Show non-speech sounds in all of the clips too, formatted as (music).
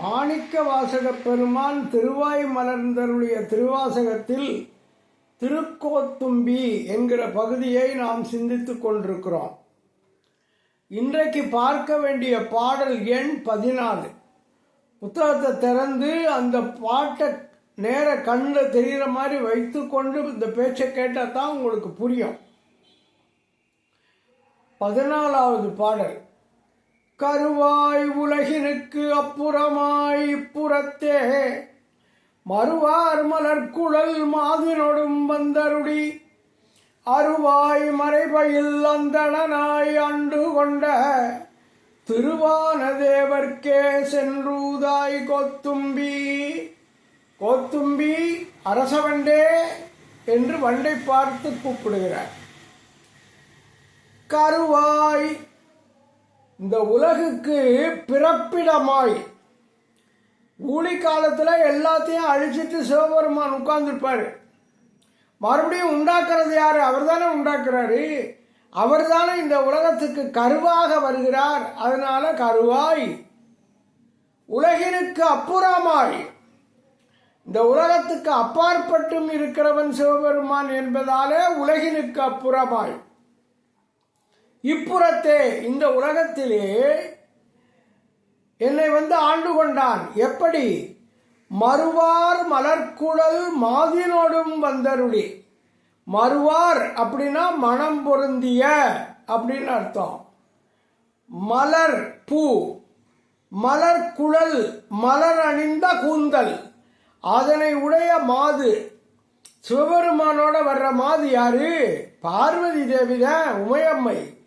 மாணிக்க வாசக பெருமான் திருவாய் மலர்ந்தருடைய திருவாசகத்தில் திருக்கோத்தும்பி என்கிற பகுதியை நாம் சிந்தித்துக் கொண்டிருக்கிறோம். இன்றைக்கு பார்க்க வேண்டிய பாடல் எண் பதினாலு. புத்தகத்தை திறந்து அந்த பாட்டை நேர கண்ணில் தெரிகிற மாதிரி வைத்துக்கொண்டு இந்த பேச்சை கேட்டால் தான் உங்களுக்கு புரியும். பதினாலாவது பாடல். கருவாய் உலகினுக்கு அப்புறமாய் இப்புறத்தே மறுவார் மலர்குழல் மாதினொடும் வந்தருடி. அருவாய் மறைபயில் அந்தனாய் அண்டு கொண்ட. திருவான தேவர்க்கே சென்றூதாய் கொத்தும்பி. கோத்தும்பி அரசவண்டே என்று வண்டை பார்த்து கூப்பிடுகிறார். கருவாய் இந்த உலகுக்கு பிறப்பிடமாய். ஊழி காலத்தில் எல்லாத்தையும் அழிச்சிட்டு சிவபெருமான் உட்கார்ந்துருப்பார். மறுபடியும் உண்டாக்குறது யார்? அவர் தானே உண்டாக்குறாரு. அவர் தானே இந்த உலகத்துக்கு கருவாக வருகிறார். அதனால கருவாய். உலகினுக்கு அப்புறமாய். இந்த உலகத்துக்கு அப்பாற்பட்டும் இருக்கிறவன் சிவபெருமான் என்பதாலே உலகினுக்கு அப்புறமாய். இப்புறத்தே இந்த உலகத்திலே என்னை வந்து ஆண்டு கொண்டான். எப்படி? மறுவார் மலர்குழல் மாதினோடும் வந்தருளி. மறுவார் அப்படின்னா மனம் பொருந்திய அப்படின்னு அர்த்தம். மலர் பூ மலர் குழல் மலர் அணிந்த கூந்தல். அதனை உடைய மாது சிவபெருமானோட வர்ற மாது யாரு? பார்வதி தேவிதான் உமையம்மை.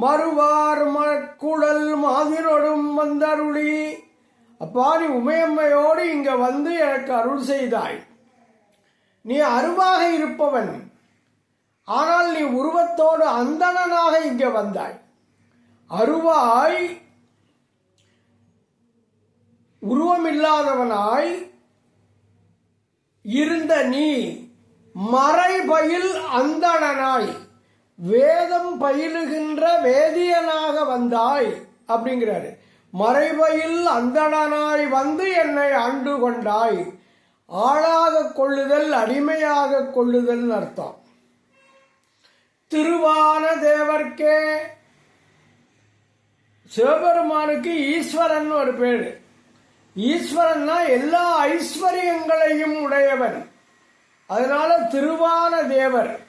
மறுவார் மக்குழல் மாதிரொடும் வந்தருளி. அப்பா நீ உமையம்மையோடு இங்க வந்து எனக்கு அருள் செய்தாய். நீ அருவாக இருப்பவன். ஆனால் நீ உருவத்தோடு அந்தணனாக இங்க வந்தாய். அருவாய் உருவமில்லாதவனாய் இருந்த நீ மறைபயில் அந்தணனாய். வேதம் பயிலுகின்ற வேதியனாக வந்தாய் அப்படிங்கிறாரு. மறைபயில் அந்தணனாய் வந்து என்னை ஆண்டு கொண்டாய். ஆளாக கொள்ளுதல் அடிமையாக கொள்ளுதல் அர்த்தம். திருவான தேவர்க்கே சிவபெருமானுக்கு ஈஸ்வரன் ஒரு பேர். ஈஸ்வரன்னா எல்லா ஐஸ்வர்யங்களையும் உடையவன். அதனால திருவான தேவர்.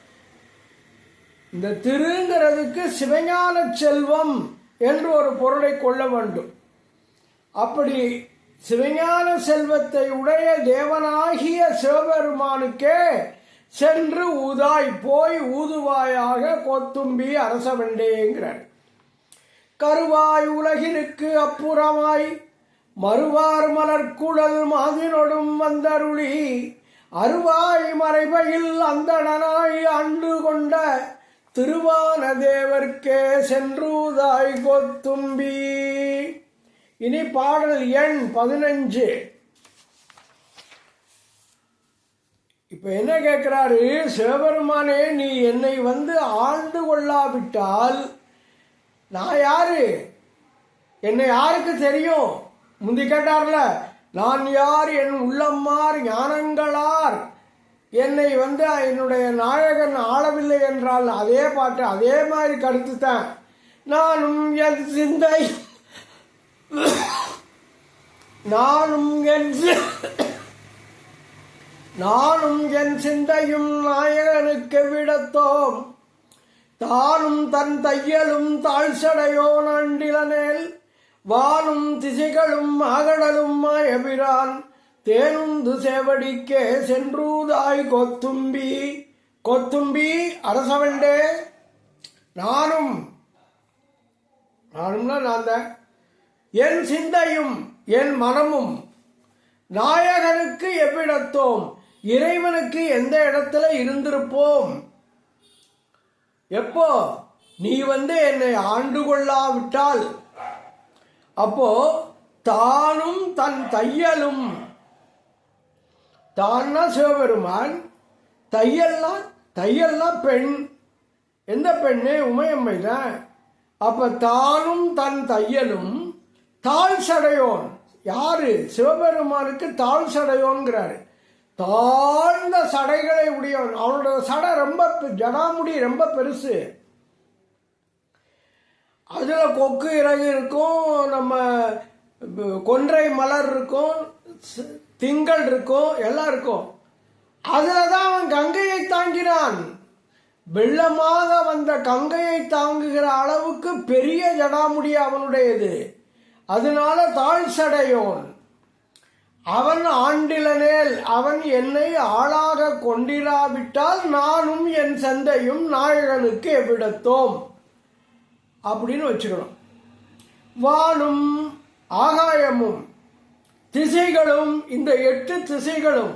இந்த திருங்கிறதுக்கு சிவஞான செல்வம் என்று ஒரு பொருளை கொள்ள வேண்டும். அப்படி சிவஞான செல்வத்தை உடைய தேவனாகிய சிவபெருமானுக்கே சென்று ஊதாய் போய் ஊதுவாயாக கொத்தும்பி அரசவண்டேங்கிறார் கருவாய் உலகினுக்கு அப்புறமாய் மறுவார் மலர்குழல் மாதினொடும் வந்தருளி அருவாய் மறைபையில் அந்தணனாய் அன்று கொண்ட திருவான தேவர்க்கே சென்றூதாய் கொத்தும்பி. இனி பாடல் எண் பதினஞ்சு. இப்ப என்ன கேட்கிறாரு? சிவபெருமானே நீ என்னை வந்து ஆழ்ந்து கொள்ளாவிட்டால் நான் யாரு? என்னை யாருக்கு தெரியும்? முந்தி கேட்டார்ல நான் யார்? என் உள்ளம்மார் ஞானங்களார். என்னை வந்து என்னுடைய நாயகன் ஆளவில்லை என்றால் அதே பாட்டு அதே மாதிரி கருத்து தான் நானும் என் சிந்தை. நானும் என் சி- நானும் என் சிந்தையும் நாயகனுக்கு விடத்தோம். தானும் தன் தையலும் தாழ்சடையோ நண்டிலனேல் வானும் திசைகளும் அகடலும் மாயபிரான். தேனுந்து சேவடிக்கே சென்றூதாய் கொத்தும்பி. கொத்தும்பி அரசவண்டே. நானும் நானும்னா நான் தான். என் சிந்தையும் என் மனமும் நாயகனுக்கு எவ்விடத்தோம்? இறைவனுக்கு எந்த இடத்துல இருந்திருப்போம்? எப்போ? நீ வந்து என்னை ஆண்டு கொள்ளாவிட்டால். அப்போ தானும் தன் தையலும் தான்னா சிவபெருமான் தையல்னா தையல்னா பெண். எந்த பெண்ணு? உமையம்மை தான் அப்ப தானும் தன் தையலும் தாழ் சடையோன். யாரு? சிவபெருமானுக்கு தாழ் சடையோன்கிறாரு. தாழ்ந்த சடைகளை உடையவன். அவனோட சடை ரொம்ப பெ- ஜடாமுடி ரொம்ப பெருசு. அதில் கொக்கு இறகு இருக்கும் நம்ம கொன்றை மலர் இருக்கும் திங்கள் இருக்கும் எல்லாம் இருக்கும் அதில் தான் அவன் கங்கையை தாங்கினான். வெள்ளமாக வந்த கங்கையை தாங்குகிற அளவுக்கு பெரிய ஜடாமுடி அவனுடையது. அதனால தாழ் சடையோன். அவன் ஆண்டிலனேல் அவன் என்னை ஆளாக கொண்டிராவிட்டால் நானும் என் சந்தையும் நாயகனுக்கு எவ்விடத்தோம்? அப்படின்னு வச்சுக்கணும். வானும் ஆகாயமும் திசைகளும் இந்த எட்டு திசைகளும்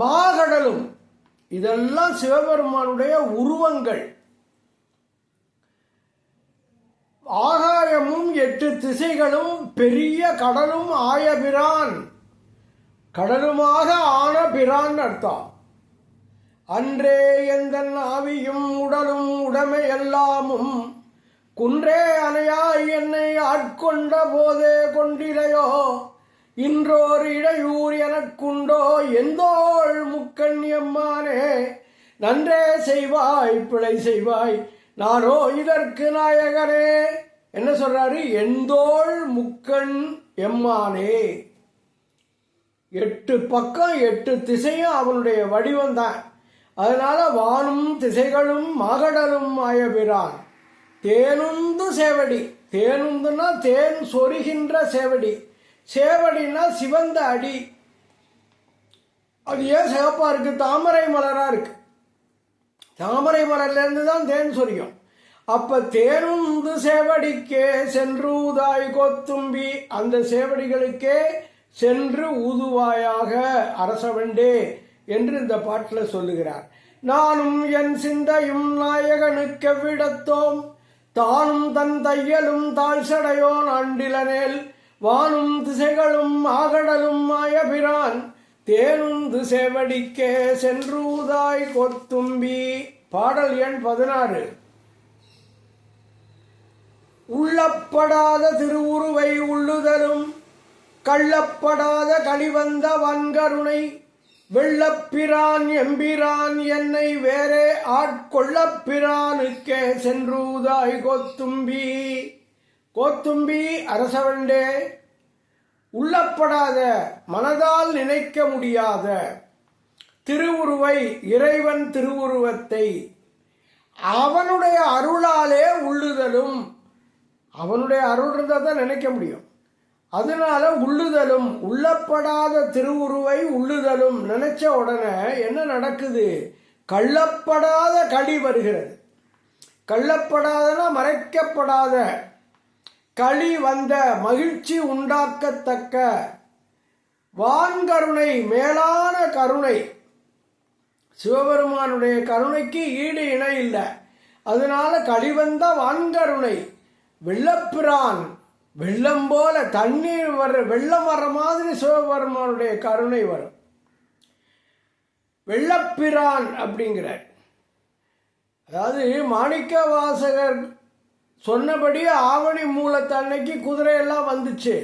மாகடலும் இதெல்லாம் சிவபெருமானுடைய உருவங்கள். ஆகாயமும் எட்டு திசைகளும் பெரிய கடலும் ஆயபிரான் கடலுமாக ஆன பிரான் அர்த்தம். அன்றே எந்த ஆவியும் உடலும் உடமை எல்லாமும் குன்றே அணையாய் என்னை ஆட்கொண்ட போதே கொண்டிலையோ? இன்றோர் இடையூர் எனக்குண்டோ எந்தோள் முக்கண்ணியம்மானே எம்மானே நன்றே செய்வாய் பிழை செய்வாய் நானோ இதற்கு நாயகனே. என்ன சொல்றாரு? எந்தோள் முக்கண் எம்மானே. எட்டு பக்கம் எட்டு திசையும் அவனுடைய வடிவம் தான். அதனால வானும் திசைகளும் மகடலும் ஆயபிரான். தேனுந்து சேவடி. தேனுந்துன்னா தேன் சொருகின்ற சேவடி. சேவடினா சிவந்த அடி. அது ஏன் சிவப்பா இருக்கு? தாமரை மலரா இருக்கு. தாமரை மலர்லேருந்து தான் தேன் சொரியும். அப்ப தேனுந்து சேவடிக்கே சென்று ஊதாய் கொத்தும்பி. அந்த சேவடிகளுக்கே சென்று ஊதுவாயாக அரசவண்டே என்று இந்த பாட்டில் சொல்லுகிறார். நானும் என் சிந்தையும் நாயகனுக்கு விடத்தோம். தானும் தன் தையலும் தாழ்சடையோன் ஆண்டிலனேல் வானும் திசைகளும் ஆகடலும் மாயபிரான் தேனுந்து சேவடிக்கே சென்றூதாய் கொத்தும்பி பாடல் எண் பதினாறு. உள்ளப்படாத திருவுருவை உள்ளுதலும் கள்ளப்படாத கழிவந்த வன்கருணை வெள்ளப்பிரான் எம்பிரான் என்னை வேறே ஆட்கொள்ளப்பிரானுக்கே சென்றூதாய் கொத்தும்பி கோத்தும்பி அரசவண்டே உள்ளப்படாத மனதால் நினைக்க முடியாத திருவுருவை இறைவன் திருவுருவத்தை அவனுடைய அருளாலே உள்ளுதலும் அவனுடைய அருள் இருந்தால் தான் நினைக்க முடியும். அதனால உள்ளுதலும் உள்ளப்படாத திருவுருவை உள்ளுதலும் நினைச்ச உடனே என்ன நடக்குது? கள்ளப்படாத களி வருகிறது. கள்ளப்படாதனா மறைக்கப்படாத களி வந்த மகிழ்ச்சி உண்டாக்கத்தக்க வான்கருணை மேலான கருணை. சிவபெருமானுடைய கருணைக்கு ஈடு இணை இல்லை. அதனால களிவந்த வான்கருணை. வெள்ளப்பிரான் வெள்ளம் போல தண்ணீர் வர்ற வெள்ளம் வர்ற மாதிரி சிவபெருமானுடைய கருணை வரும். வெள்ளப்பிரான் அப்படிங்கிறார். அதாவது மாணிக்க வாசகர் சொன்னபடி ஆவணி மூலத்தன்னைக்கு குதிரையெல்லாம் வந்துச்சு.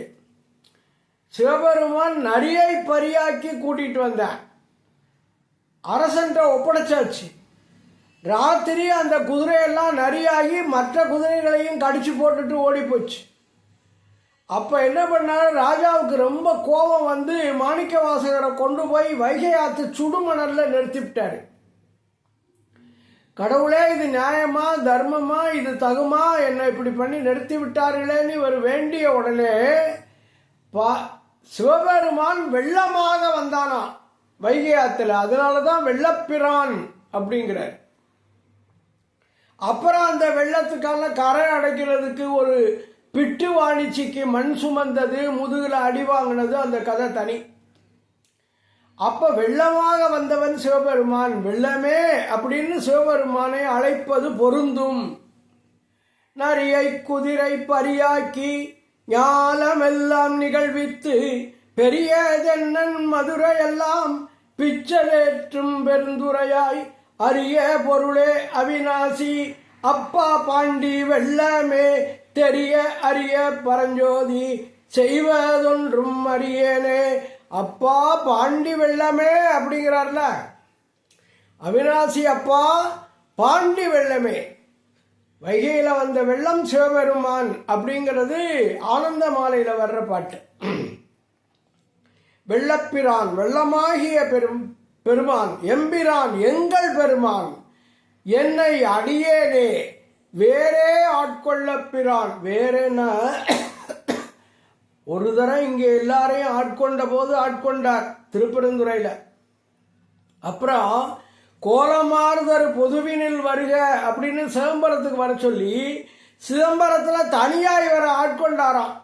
சிவபெருமான் நரியை பரியாக்கி கூட்டிட்டு வந்தேன் அரசன்ட்ட ஒப்படைச்சாச்சு. ராத்திரி அந்த குதிரையெல்லாம் நரியாகி மற்ற குதிரைகளையும் கடிச்சு போட்டுட்டு ஓடி போச்சு அப்போ என்ன பண்ணாரு? ராஜாவுக்கு ரொம்ப கோபம் வந்து மாணிக்க வாசகரை கொண்டு போய் வைகை ஆத்து சுடுமணல்ல நிறுத்திவிட்டாரு. கடவுளே இது நியாயமா தர்மமா இது தகுமா? என்னை இப்படி பண்ணி நிறுத்தி விட்டார்களேன்னு இவர் வேண்டிய உடனே பா சிவபெருமான் வெள்ளமாக வந்தானா வைகை ஆத்துல அதனால தான் வெள்ளப்பிரான் அப்படிங்கிறார். அப்புறம் அந்த வெள்ளத்துக்கான கரை அடைக்கிறதுக்கு ஒரு பிட்டு வாணிச்சிக்கு மண் சுமந்தது முதுகில் அடி வாங்கினது அந்த கதை தனி. அப்ப வெள்ளமாக வந்தவன் சிவபெருமான். வெள்ளமே அப்படின்னு சிவபெருமானை அழைப்பது பொருந்தும். நரியை குதிரை பரியாக்கி ஞாலமெல்லாம் நிகழ்வித்து பெரிய தென்னன் மதுரை எல்லாம் பிச்சலேற்றும் பெருந்துரையாய் அரிய பொருளே அவிநாசி. அப்பா பாண்டி வெள்ளமே தெரிய அரிய பரஞ்சோதி செய்வதொன்றும் அறியேனே. அப்பா பாண்டி வெள்ளமே அப்படிங்கிறார்ல. அவினாசி அப்பா பாண்டி வெள்ளமே. வைகையில வந்த வெள்ளம் சிவபெருமான் அப்படிங்கிறது ஆனந்த மாலையில வர்ற பாட்டு. (clears throat) வெள்ளப்பிரான் வெள்ளமாகிய பெரும் பெருமான் எம்பிரான் எங்கள் பெருமான் என்னை அடியேனே. வேறே ஆட்கொள்ளப்பிரான் வேறேன்னா? ஒரு தரம் இங்கே எல்லாரையும் ஆட்கொண்ட போது ஆட்கொண்டார் திருப்பெருந்துறையில். அப்புறம் கோலமாறுதர் பொதுவினில் வருக அப்படின்னு சிதம்பரத்துக்கு வர சொல்லி சிதம்பரத்தில் தனியாக இவரை ஆட்கொண்டாராம்.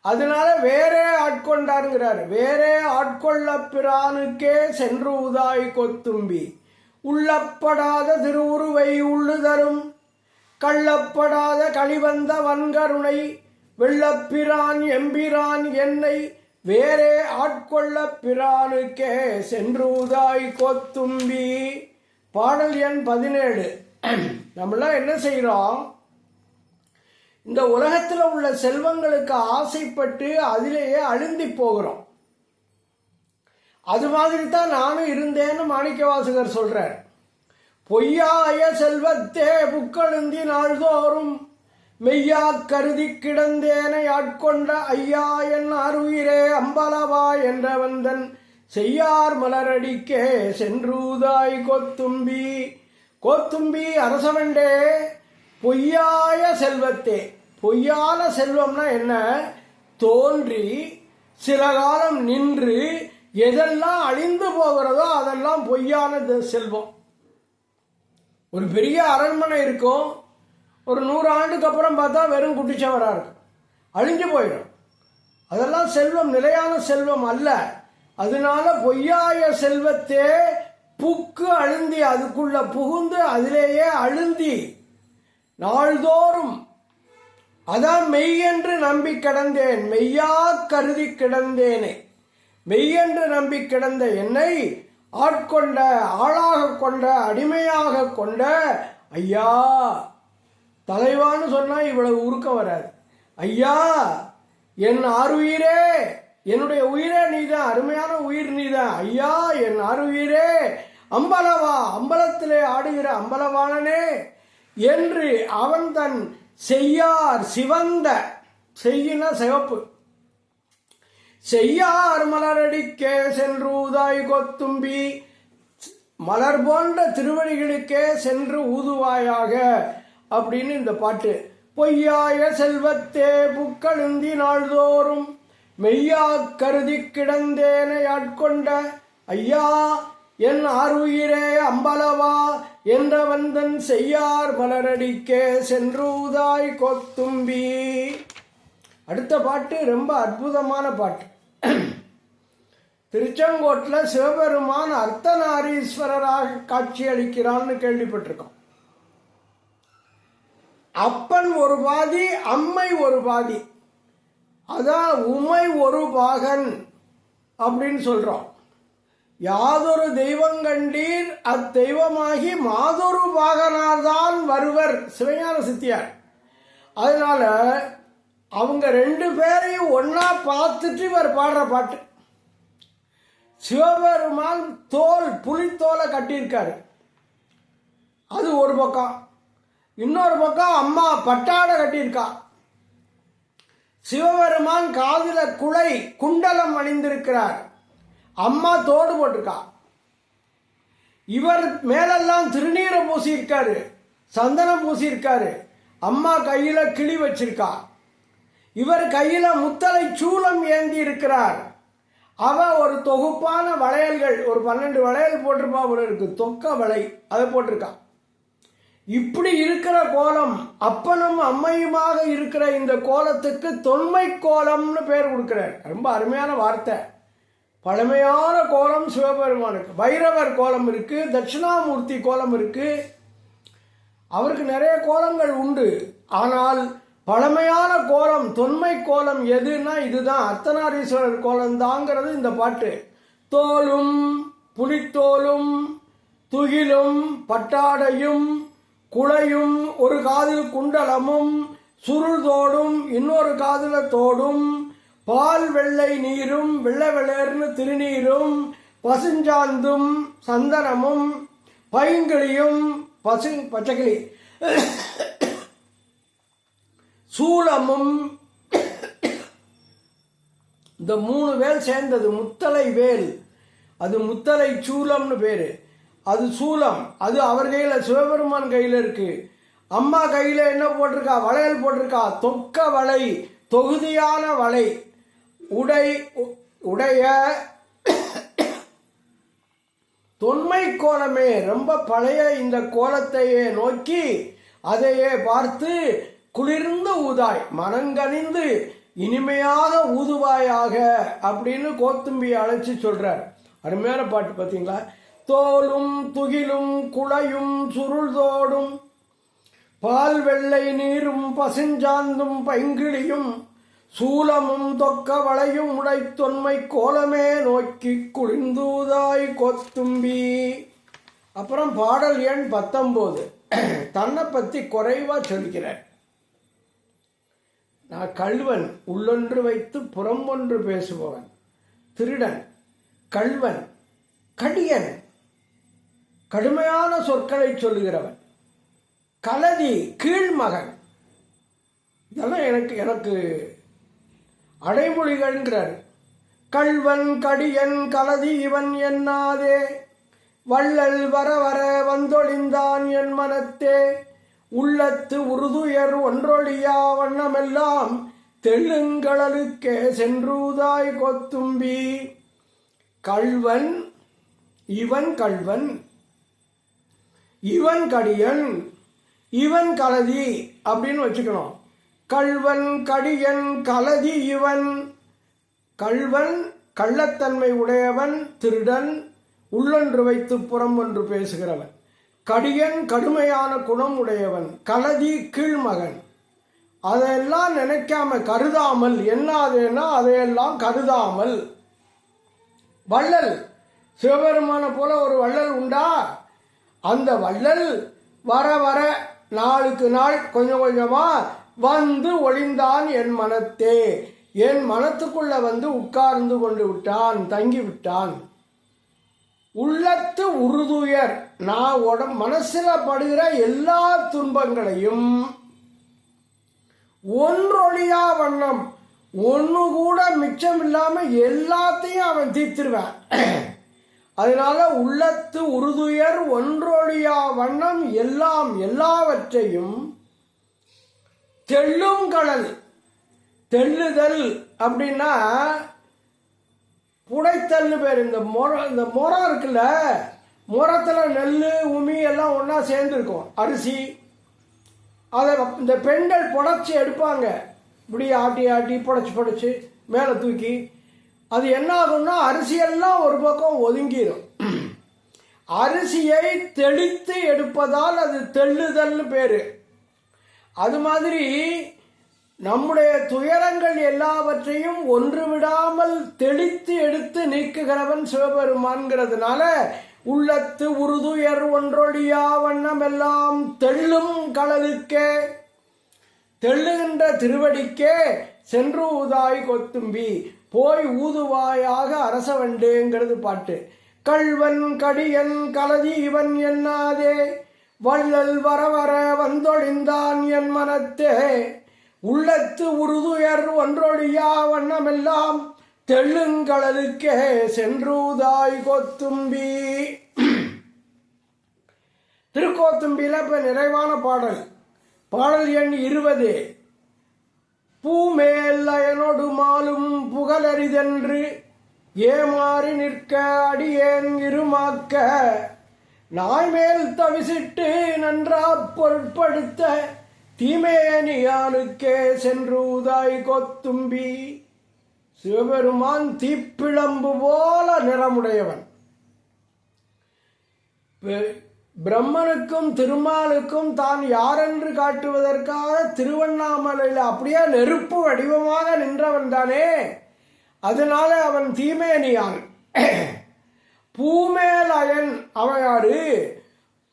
அதனால வேறே ஆட்கொண்டாருங்கிறார். வேறே ஆட்கொள்ள பிரானுக்கே சென்று உதாய் கொத்தும்பி. உள்ளப்படாத திருவுருவை உள்ளுதரும். கள்ளப்படாத களிவந்த வன்கருணை. வெள்ளப்பிரான் எம்பிரான் என்னை வேறே ஆட்கொள்ள பிரானுக்கே சென்றுதாய் கொத்தும்பி. பாடல் எண் பதினேழு. நம்மளாம் என்ன செய்கிறோம் இந்த உலகத்தில் உள்ள செல்வங்களுக்கு ஆசைப்பட்டு அதிலேயே அழுந்தி போகிறோம். அது மாதிரி தான் நானும் இருந்தேன்னு மாணிக்கவாசகர் சொல்றார். பொய்யாய செல்வத்தே புக்கழுந்தி நாள்தோறும் மெய்யா கருதி கிடந்தேனை ஆட்கொண்ட ஐயா என் அருயிரே அம்பலவா என்ற வந்தன் செய்யார் மலரடிக்கே சென்றூதாய் கொத்தும்பி. கோத்தும்பி அரசவண்டே பொய்யாய செல்வத்தே. பொய்யான செல்வம்னா என்ன? தோன்றி சில காலம் நின்று எதெல்லாம் அழிந்து போகிறதோ அதெல்லாம் பொய்யான செல்வம். ஒரு பெரிய அரண்மனை இருக்கும். ஒரு நூறு ஆண்டுக்கு அப்புறம் பார்த்தா வெறும் குட்டிச்சவராக இருக்கும் அழிஞ்சு போயிடும். அதெல்லாம் செல்வம் நிலையான செல்வம் அல்ல. அதனால பொய்யாய செல்வத்தே புக்கு அழுந்தி அதுக்குள்ள புகுந்து அதிலேயே அழுந்தி நாள்தோறும் அதான் மெய்யென்று நம்பி கிடந்தேன் மெய்யா கருதி கிடந்தேனே. மெய்யென்று நம்பி கிடந்த என்னை ஆட்கொண்ட ஆளாக கொண்ட அடிமையாக கொண்ட ஐயா. தலைவான்னு சொன்னா இவ்வளவு உருக்க வராது. ஐயா என் ஆறுயிரே என்னுடைய உயிரே நீதான் அருமையான உயிர் நீதான். ஐயா என் ஆறுயிரே அம்பலவா அம்பலத்திலே ஆடுகிற அம்பலவானனே என்று அவன் தன் செய்யார் சிவந்த செய்யின சிவப்பு. செய்யார் மலரடிக்கே சென்றூதாய் கொத்தும்பி மலர் போன்ற திருவடிகளுக்கே சென்று ஊதுவாயாக அப்படின்னு இந்த பாட்டு. பொய்யாய செல்வத்தே புக்கழுந்தி நாள்தோறும் மெய்யா கருதி கிடந்தேனை ஆட்கொண்ட ஐயா என் ஆறுயிரே அம்பலவா என்ற வந்தன் செய்யார் மலரடிக்கே சென்றூதாய் கொத்தும்பி. அடுத்த பாட்டு ரொம்ப அற்புதமான பாட்டு. திருச்செங்கோட்டில் சிவபெருமான் அர்த்தநாரீஸ்வரராக காட்சி அளிக்கிறான்னு கேள்விப்பட்டிருக்கோம். அப்பன் ஒரு பாதி அம்மை ஒரு பாதி. அதான் உமை ஒரு பாகன் அப்படின்னு சொல்றோம். யாதொரு தெய்வங்கண்டீர் அத்தெய்வமாகி மாதொரு பாகனார்தான் வருவர். சிவஞான சித்தியார். அதனால அவங்க ரெண்டு பேரையும் ஒன்னா பார்த்துட்டு இவர் பாடுற பாட்டு. சிவபெருமான் தோல் புலித்தோலை கட்டியிருக்காரு. அது ஒரு பக்கம். இன்னொரு பக்கம் அம்மா பட்டாடை கட்டியிருக்கா. சிவபெருமான் காதில குலை குண்டலம் அணிந்திருக்கிறார். அம்மா தோடு போட்டிருக்கா. இவர் மேலெல்லாம் திருநீரை பூசியிருக்காரு சந்தனம் பூசியிருக்காரு. அம்மா கையில கிளி வச்சிருக்கா. இவர் கையில முத்தலை சூளம் ஏந்தி இருக்கிறார். அவ ஒரு தொகுப்பான வளையல்கள் ஒரு பன்னெண்டு வளையல் போட்டிருப்பா போல இருக்கு. தொக்க வளை அதை போட்டிருக்கான் இப்படி இருக்கிற கோலம் அப்பனும் அம்மையுமாக இருக்கிற இந்த கோலத்துக்கு தொன்மை கோலம்னு பேர் கொடுக்கிறார் ரொம்ப அருமையான வார்த்தை. பழமையான கோலம் சிவபெருமானுக்கு. பைரவர் கோலம் இருக்கு தட்சிணாமூர்த்தி கோலம் இருக்கு. அவருக்கு நிறைய கோலங்கள் உண்டு. ஆனால் பழமையான கோலம் தொன்மை கோலம் எதுன்னா இதுதான். அர்த்தநாரீஸ்வரர் கோலம் தாங்கிறது இந்த பாட்டு. தோலும் புலித்தோலும் துகிலும் பட்டாடையும் குளையும் ஒரு காதில் குண்டலமும் சுருள் தோடும் இன்னொரு காதில தோடும் பால் வெள்ளை நீரும் வெள்ளை வெள்ளேர்னு திருநீரும் பசுஞ்சாந்தும் சந்தனமும் பைங்கிளியும் பசு பச்சைக்கிளி சூலமும் இந்த மூணு வேல் சேர்ந்தது முத்தலை வேல். அது முத்தலை சூலம்னு பேரு. அது சூலம். அது அவர் கையில் சிவபெருமான் கையில் இருக்கு. அம்மா கையில் என்ன போட்டிருக்கா? வளையல் போட்டிருக்கா? தொக்க வலை தொகுதியான வலை உடை உ- உடைய தொன்மை கோலமே ரொம்ப பழைய இந்த கோலத்தையே நோக்கி அதையே பார்த்து குளிர்ந்து ஊதாய் மனங்கனிந்து இனிமையாக ஊதுவாயாக அப்படின்னு கோத்தும்பி அழைச்சி சொல்றார். அருமையான பாட்டு பார்த்தீங்களா? தோலும் துகிலும் குளையும் சுருள்தோடும் பால் வெள்ளை நீரும் பசுஞ்சாந்தும் பைங்கிழியும் சூலமும் தொக்க வளையும் உடைத்தொன்மை கோலமே நோக்கி குளிர்ந்தூதாய் கொத்தும்பி. அப்புறம் பாடல் எண் பத்தொன்பது தன்னை பத்தி குறைவா சொல்கிறார். நான் கள்வன் உள்ளொன்று வைத்து புறம் ஒன்று பேசுபவன். திருடன் கள்வன் கடியன் கடுமையான சொற்களை சொல்லுகிறவன். கலதி கீழ்மகன். இதெல்லாம் எனக்கு எனக்கு அடைமொழிகள்ங்கிறார். கள்வன் கடியன் கலதி இவன் என்னாதே? வள்ளல் வர வர வந்தொழிந்தான் என் மனத்தே. உள்ளத்து உருதுயர் ஒன்றொழியா வண்ணமெல்லாம் தெள்ளுங்கடலுக்கே சென்றுதாய் கொத்தும்பி. கள்வன் இவன் கள்வன் இவன் கடியன் இவன் கலதி அப்படின்னு வச்சுக்கணும். கள்வன் கடியன் கலதி இவன். கள்வன் கள்ளத்தன்மை உடையவன் திருடன் உள்ளொன்று வைத்து புறம் ஒன்று பேசுகிறவன். கடியன் கடுமையான குணம் உடையவன் கலதி கீழ்மகன். அதையெல்லாம் நினைக்காம கருதாமல் என்னாதேன்னா அதையெல்லாம் கருதாமல். வள்ளல் சிவபெருமான போல ஒரு வள்ளல் உண்டா? அந்த வள்ளல் வர வர நாளுக்கு நாள் கொஞ்சம் கொஞ்சமா வந்து ஒளிந்தான் என் மனத்தே. என் மனத்துக்குள்ள வந்து உட்கார்ந்து கொண்டு விட்டான் தங்கி விட்டான். உள்ளத்து உறுதுயர் நான் உடம்பு மனசுல படுகிற எல்லா துன்பங்களையும் ஒன்றொழியா வண்ணம் ஒன்று கூட மிச்சம் இல்லாம எல்லாத்தையும் அவன் தீர்த்திருவான். அதனால உள்ளத்து உறுதுயர் ஒன்றொழியா வண்ணம் எல்லாம் எல்லாவற்றையும் தெள்ளும் கடல். தெள்ளுதல் அப்படின்னா புடைத்தல்னு பேர். இந்த மொரம் இந்த மொரம் இருக்குல்ல முரத்தில் நெல் உமி எல்லாம் ஒன்றா சேர்ந்துருக்கும். அரிசி. அதை இந்த பெண்கள் புடைச்சி எடுப்பாங்க. இப்படி ஆட்டி ஆட்டி புடைச்சி புடைச்சி மேலே தூக்கி. அது என்ன ஆகும்னா அரிசியெல்லாம் ஒரு பக்கம் ஒதுங்கிடும் அரிசியை தெளித்து எடுப்பதால் அது தெள்ளுதல்னு பேர். அது மாதிரி நம்முடைய துயரங்கள் எல்லாவற்றையும் ஒன்று விடாமல் தெளித்து எடுத்து நீக்குகிறவன் சிவபெருமான்கிறதுனால உள்ளத்து உருதுயர் ஒன்றொழியா வண்ணம் எல்லாம் தெள்ளும் கடலுக்கே தெள்ளுகின்ற திருவடிக்கே சென்று உதாய் கொத்தும்பி. போய் ஊதுவாயாக அரச வண்டேங்கிறது பாட்டு. கள்வன் கடியன் கலதி இவன் என்னாதே? வள்ளல் வர வர வந்தொழிந்தான் என் மனத்தே. உள்ளத்து உருதுயர் ஒன்றொழியா வண்ணமெல்லாம் தெள்ளுங்கடலுக்கே சென்றூதாய் கோத்தும்பி. திருக்கோத்தும்பியில இப்ப நிறைவான பாடல். பாடல் எண் இருபது. பூமேல் அயனொடு மாலும் புகழரிதென்று ஏமாறி நிற்க அடியேன் இருமாக்க. நாய்மேல் தவிசிட்டு நன்றா பொருட்படுத்த தீமேனியானுக்கே சென்றுதாய் கொத்தும்பி. சிவபெருமான் தீப்பிழம்பு போல நிறமுடையவன். பிரம்மனுக்கும் திருமாலுக்கும் தான் யாரென்று காட்டுவதற்காக திருவண்ணாமலையில் அப்படியே நெருப்பு வடிவமாக நின்றவன் தானே. அதனால அவன் தீமேனியான் பூமேலயன் அவன்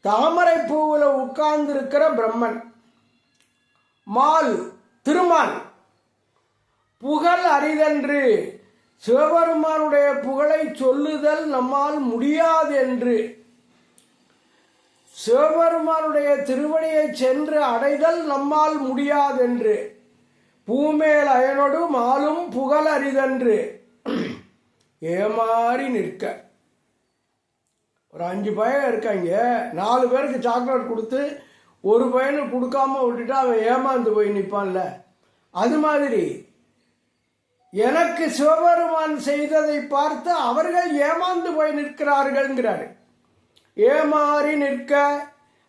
தாமரை பூவில் உட்கார்ந்திருக்கிற பிரம்மன். மால் திருமால். புகழ் அரிதன்று சிவபெருமானுடைய புகழை சொல்லுதல் நம்மால் முடியாது என்று சிவபெருமானுடைய திருவடியை சென்று அடைதல் நம்மால் முடியாதென்று. பூமேல் அயனொடு மாலும் புகழ் அரிதன்று ஏமாறி நிற்க. ஒரு அஞ்சு பையன் இருக்காங்க. நாலு பேருக்கு சாக்லேட் கொடுத்து ஒரு பையனுக்கு கொடுக்காம விட்டுட்டு அவன் ஏமாந்து போய் நிற்பான்ல. அது மாதிரி எனக்கு சிவபெருமான் செய்ததை பார்த்து அவர்கள் ஏமாந்து போய் நிற்கிறார்கள்ங்கிறாரு. ஏமாறி நிற்க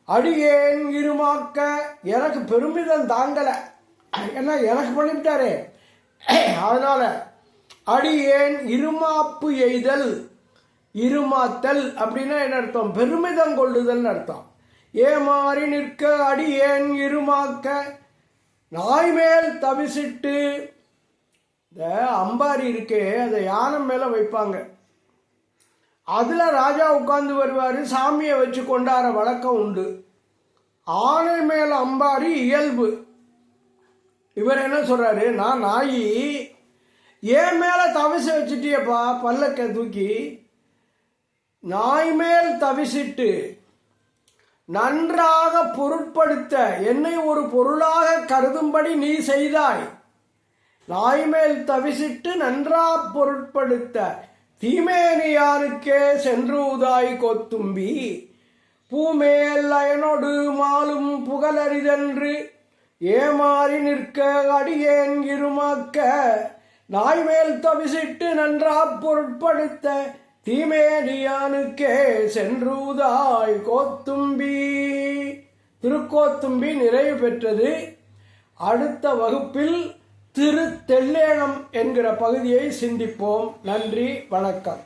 அடியேன் இருமாக்க எனக்கு பெருமிதம் தாங்கலை. ஏன்னா எனக்கு பண்ணிவிட்டாரு? அதனால அடியேன் இருமாப்பு எய்தல் இருமாத்தல் அப்படின்னா என்ன அர்த்தம்? பெருமிதம் கொள்ளுதல்னு அர்த்தம். ஏமாறி நிற்க அடியேன் இருமாக்க நாய் மேல் தவிசிட்டு இந்த அம்பாரி இருக்கே அதை யானை மேலே வைப்பாங்க. அதில் ராஜா உட்கார்ந்து வருவார் சாமியை வச்சு கொண்டாட வழக்கம் உண்டு. ஆணை மேல் அம்பாரி இயல்பு. இவர் என்ன சொல்கிறாரு நான் நாயி ஏன் மேலே தவிச வச்சுட்டியப்பா பல்லக்க தூக்கி. நாய் மேல் தவிசிட்டு நன்றாக பொருட்படுத்த என்னை ஒரு பொருளாக கருதும்படி நீ செய்தாய். நாய் மேல் தவிசிட்டு நன்றாக பொருட்படுத்த தீமேனியானுக்கே சென்று உதாய் கொத்தும்பி. பூமேல் அயனொடு மாலும் புகழரிதன்று ஏமாறி நிற்க அடியேன் இருமாக்க. நாய் மேல் தவிசிட்டு நன்றா பொருட்படுத்த தீமேனியானுக்கே சென்றுதாய் கோத்தும்பி. திருக்கோத்தும்பி நிறைவு பெற்றது. அடுத்த வகுப்பில் திரு தெல்லேனம் என்கிற பகுதியை சிந்திப்போம். நன்றி வணக்கம்.